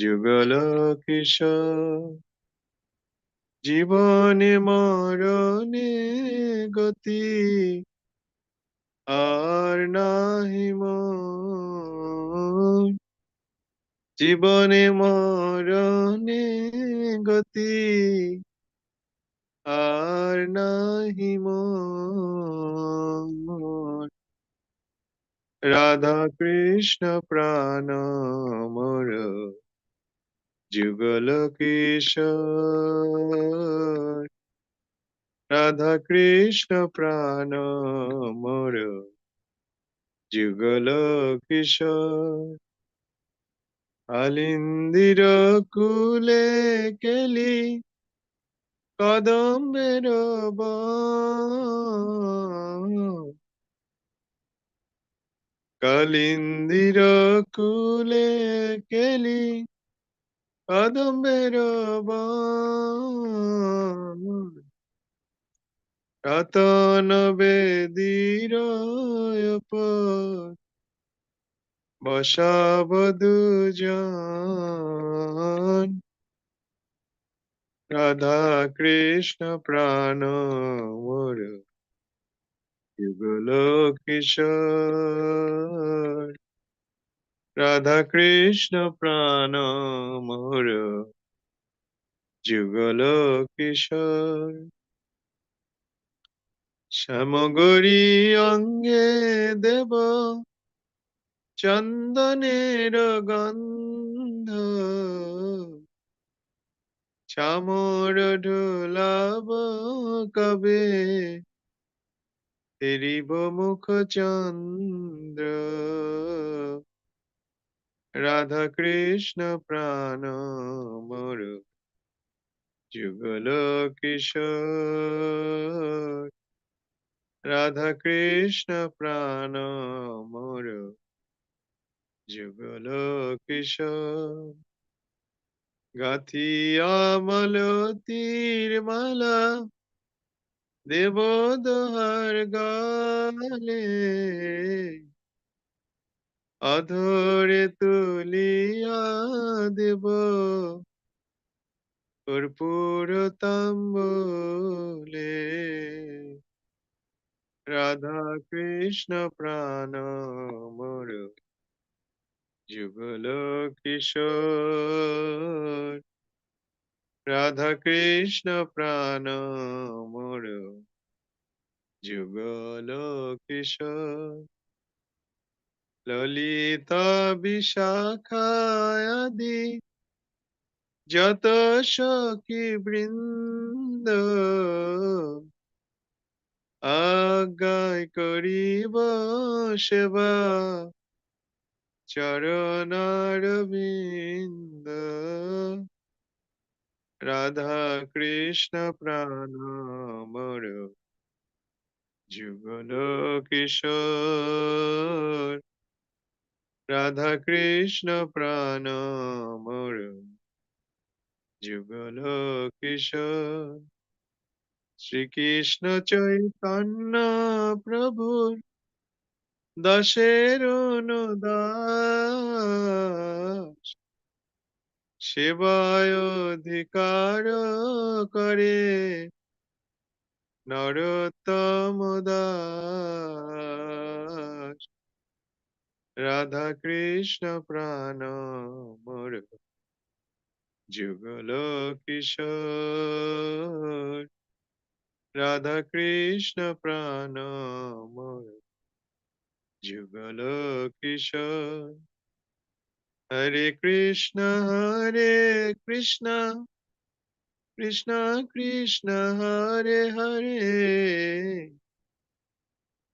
যুগল কিশোর, জীবনে মরণে গতি আর নাহি জীবনে মরণে গতি আর নাহি রাধা কৃষ্ণ প্রাণ মোর যুগল কিশোর রাধা কৃষ্ণ প্রাণ মোর যুগল কিশোর আলিন্দির কুলে কেলি, কদম্বের কালিন্দির কুলে কেলি কদম্বের রতন বেদির বসাব দুজন রাধা কৃষ্ণ প্রাণ মোর যুগল কিশোর রাধা কৃষ্ণ প্রাণ মোর। যুগল কিশোর শ্যামগরি অঙ্গে দেব। চন্দনের গন্ধ। চামর ঢোলাব কবে? তেরিব মুখ চন্দ্র। রাধা কৃষ্ণ প্রাণ মোর যুগল কিশোর রাধা কৃষ্ণ প্রাণ মোর যুগল কিশোর গাথিয়া মালতীর মালা দেব দোহার গালে। অধরে তুলিয়া দেব। কর্পূর তাম্বলে রাধা কৃষ্ণ প্রাণ মোর যুগল কিশোর। রাধা কৃষ্ণ প্রাণ মোর যুগল কিশোর। ললিতা বিশাখায়াদি যত সখী বৃন্দ আজ্ঞায় করিব সেবা। চরণার বিন্দ রাধা কৃষ্ণ প্রাণ মোর যুগল কিশোর রাধা কৃষ্ণ প্রাণ মোর যুগল কিশোর শ্রীকৃষ্ণ চৈতন্য প্রভুর দশের দাস সেবায় অধিকার করে নরোত্তম দাস রাধা কৃষ্ণ প্রাণ মোর যুগল কিশোর। রাধা কৃষ্ণ প্রাণ মোর যুগল কিশোর। হরে কৃষ্ণ হরে কৃষ্ণ। কৃষ্ণ কৃষ্ণ, হরে হরে।